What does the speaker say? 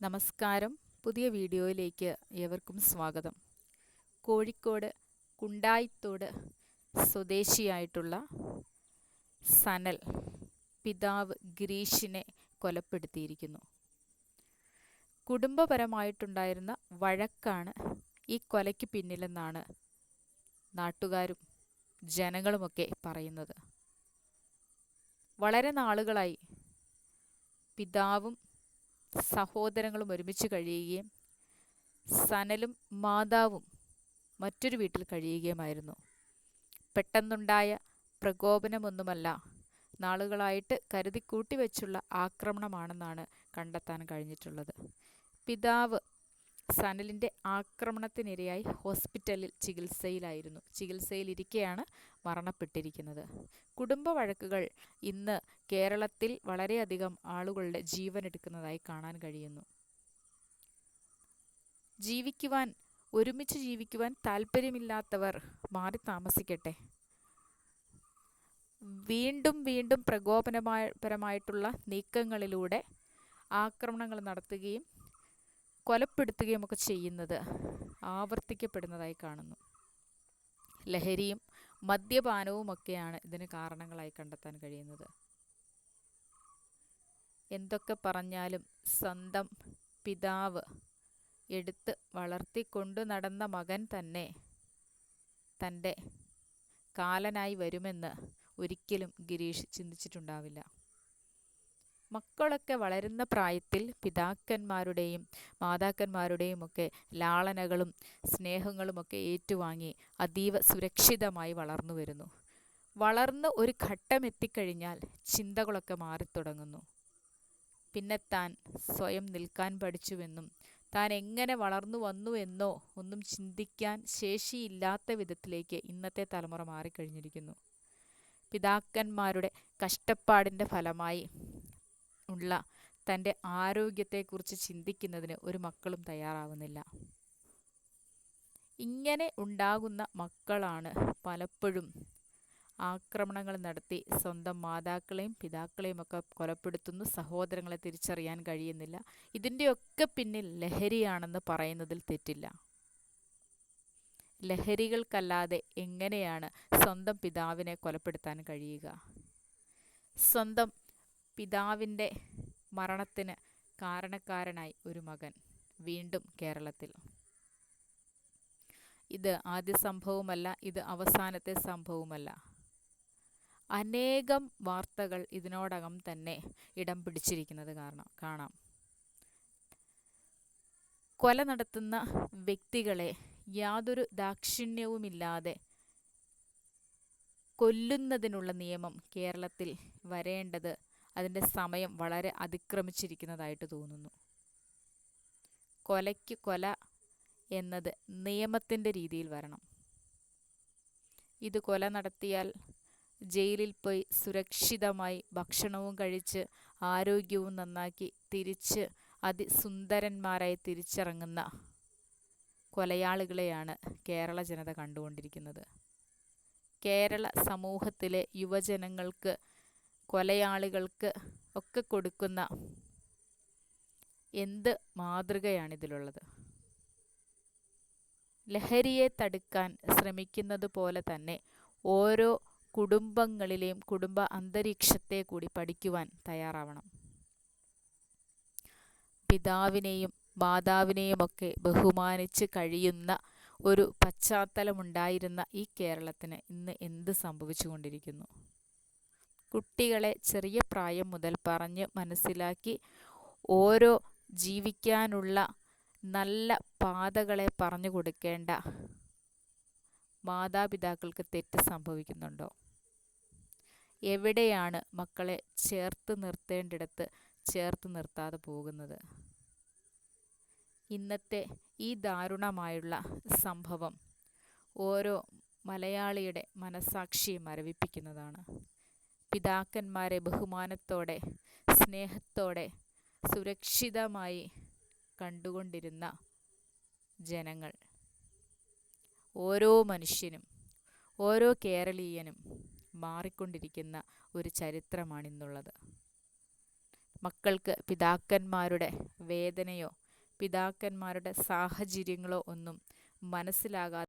നമസ്കാരം. പുതിയ വീഡിയോയിലേക്ക് ഏവർക്കും സ്വാഗതം. കോഴിക്കോട് കുണ്ടായിത്തോട് സ്വദേശിയായിട്ടുള്ള സനൽ പിതാവ് ഗിരീഷിനെ കൊലപ്പെടുത്തിയിരിക്കുന്നു. കുടുംബപരമായിട്ടുണ്ടായിരുന്ന വഴക്കാണ് ഈ കൊലയ്ക്ക് പിന്നിലെന്നാണ് നാട്ടുകാരും ജനങ്ങളുമൊക്കെ പറയുന്നത്. വളരെ നാളുകളായി പിതാവും സഹോദരങ്ങളും ഒരുമിച്ച് കഴിയുകയും സനലും മാതാവും മറ്റൊരു വീട്ടിൽ കഴിയുകയുമായിരുന്നു. പെട്ടെന്നുണ്ടായ പ്രകോപനമൊന്നുമല്ല. നാളുകളായിട്ട് കരുതി കൂട്ടിവെച്ചുള്ള ആക്രമണമാണെന്നാണ് കണ്ടെത്താൻ കഴിഞ്ഞിട്ടുള്ളത്. പിതാവ് സനലിന്റെ ആക്രമണത്തിനിരയായി ഹോസ്പിറ്റലിൽ ചികിത്സയിലായിരുന്നു. ചികിത്സയിലിരിക്കെയാണ് മരണപ്പെട്ടിരിക്കുന്നത്. കുടുംബ വഴക്കുകൾ ഇന്ന് കേരളത്തിൽ വളരെയധികം ആളുകളുടെ ജീവൻ എടുക്കുന്നതായി കാണാൻ കഴിയുന്നു. ജീവിക്കുവാൻ ഒരുമിച്ച് ജീവിക്കുവാൻ താല്പര്യമില്ലാത്തവർ മാറി താമസിക്കട്ടെ. വീണ്ടും വീണ്ടും പ്രകോപനപരമായിട്ടുള്ള നീക്കങ്ങളിലൂടെ ആക്രമണങ്ങൾ നടത്തുകയും കൊലപ്പെടുത്തുകയും ഒക്കെ ചെയ്യുന്നത് ആവർത്തിക്കപ്പെടുന്നതായി കാണുന്നു. ലഹരിയും മദ്യപാനവുമൊക്കെയാണ് ഇതിന് കാരണങ്ങളായി കണ്ടെത്താൻ കഴിയുന്നത്. എന്തൊക്കെ പറഞ്ഞാലും സ്വന്തം പിതാവ് എടുത്ത് വളർത്തിക്കൊണ്ടു നടന്ന മകൻ തന്നെ തന്റെ കാലനായി വരുമെന്ന് ഒരിക്കലും ഗിരീഷ് ചിന്തിച്ചിട്ടുണ്ടാവില്ല. മക്കളൊക്കെ വളരുന്ന പ്രായത്തിൽ പിതാക്കന്മാരുടെയും മാതാക്കന്മാരുടെയും ഒക്കെ ലാളനകളും സ്നേഹങ്ങളുമൊക്കെ ഏറ്റുവാങ്ങി അതീവ സുരക്ഷിതമായി വളർന്നു വരുന്നു. വളർന്ന് ഒരു ഘട്ടം എത്തിക്കഴിഞ്ഞാൽ ചിന്തകളൊക്കെ മാറിത്തുടങ്ങുന്നു. പിന്നെ താൻ സ്വയം നിൽക്കാൻ പഠിച്ചുവെന്നും താൻ എങ്ങനെ വളർന്നു വന്നു എന്നോ ഒന്നും ചിന്തിക്കാൻ ശേഷിയില്ലാത്ത വിധത്തിലേക്ക് ഇന്നത്തെ തലമുറ മാറിക്കഴിഞ്ഞിരിക്കുന്നു. പിതാക്കന്മാരുടെ കഷ്ടപ്പാടിന്റെ ഫലമായി ഉള്ള തന്റെ ആരോഗ്യത്തെക്കുറിച്ച് ചിന്തിക്കുന്നതിന് ഒരു മക്കളും തയ്യാറാവുന്നില്ല. ഇങ്ങനെ ഉണ്ടാകുന്ന മക്കളാണ് പലപ്പോഴും ആക്രമണങ്ങൾ നടത്തി സ്വന്തം മാതാക്കളെയും പിതാക്കളെയും ഒക്കെ കൊലപ്പെടുത്തുന്നു സഹോദരങ്ങളെ തിരിച്ചറിയാൻ കഴിയുന്നില്ല. ഇതിന്റെയൊക്കെ പിന്നിൽ ലഹരിയാണെന്ന് പറയുന്നതിൽ തെറ്റില്ല. ലഹരികൾക്കല്ലാതെ എങ്ങനെയാണ് സ്വന്തം പിതാവിനെ കൊലപ്പെടുത്താൻ കഴിയുക? സ്വന്തം പിതാവിന്റെ മരണത്തിന് കാരണക്കാരനായി ഒരു മകൻ വീണ്ടും കേരളത്തിൽ. ഇത് ആദ്യ സംഭവമല്ല ഇത് അവസാനത്തെ സംഭവമല്ല. അനേകം വാർത്തകൾ ഇതിനോടകം തന്നെ ഇടം പിടിച്ചിരിക്കുന്നത് കാരണം കാണാം. കൊല നടത്തുന്ന വ്യക്തികളെ യാതൊരു ദാക്ഷിണ്യവുമില്ലാതെ കൊല്ലുന്നതിനുള്ള നിയമം കേരളത്തിൽ വരേണ്ടത് അതിന്റെ സമയം വളരെ അതിക്രമിച്ചിരിക്കുന്നതായിട്ട് തോന്നുന്നു. കൊലയ്ക്ക് കൊല എന്നത് നിയമത്തിന്റെ രീതിയിൽ വരണം. ഇത് കൊല നടത്തിയാൽ ജയിലിൽ പോയി സുരക്ഷിതമായി ഭക്ഷണവും കഴിച്ച് ആരോഗ്യവും നന്നാക്കി തിരിച്ച് അതിസുന്ദരന്മാരായി തിരിച്ചിറങ്ങുന്ന കൊലയാളികളെയാണ് കേരള ജനത കണ്ടുകൊണ്ടിരിക്കുന്നത്. കേരള സമൂഹത്തിലെ യുവജനങ്ങൾക്ക് കൊലയാളികൾക്ക് ഒക്കെ കൊടുക്കുന്ന എന്ത് മാതൃകയാണ് ഇതിലുള്ളത് ലഹരിയെ തടുക്കാൻ ശ്രമിക്കുന്നത് പോലെ തന്നെ ഓരോ കുടുംബങ്ങളിലെയും കുടുംബ അന്തരീക്ഷത്തെ കൂടി പഠിക്കുവാൻ തയ്യാറാവണം. പിതാവിനെയും മാതാവിനെയും ഒക്കെ ബഹുമാനിച്ച് കഴിയുന്ന ഒരു പശ്ചാത്തലമുണ്ടായിരുന്ന ഈ കേരളത്തിന് ഇന്ന് എന്ത് സംഭവിച്ചുകൊണ്ടിരിക്കുന്നു? കുട്ടികളെ ചെറിയ പ്രായം മുതൽ പറഞ്ഞ് മനസ്സിലാക്കി ഓരോ ജീവിക്കാനുള്ള നല്ല പാതകളെ പറഞ്ഞു കൊടുക്കേണ്ട മാതാപിതാക്കൾക്ക് തെറ്റ് സംഭവിക്കുന്നുണ്ടോ? എവിടെയാണ് മക്കളെ ചേർത്ത് നിർത്തേണ്ടിടത്ത് ചേർത്ത് നിർത്താതെ പോകുന്നത്? ഇന്നത്തെ ഈ ദാരുണമായുള്ള സംഭവം ഓരോ മലയാളിയുടെ മനസാക്ഷിയെ മരവിപ്പിക്കുന്നതാണ്. പിതാക്കന്മാരെ ബഹുമാനത്തോടെ സ്നേഹത്തോടെ സുരക്ഷിതമായി കണ്ടുകൊണ്ടിരുന്ന ജനങ്ങൾ. ഓരോ മനുഷ്യനും ഓരോ കേരളീയനും മാറിക്കൊണ്ടിരിക്കുന്ന ഒരു ചരിത്രമാണിന്നുള്ളത്. മക്കൾക്ക് പിതാക്കന്മാരുടെ വേദനയോ പിതാക്കന്മാരുടെ സാഹചര്യങ്ങളോ ഒന്നും മനസ്സിലാകാതെ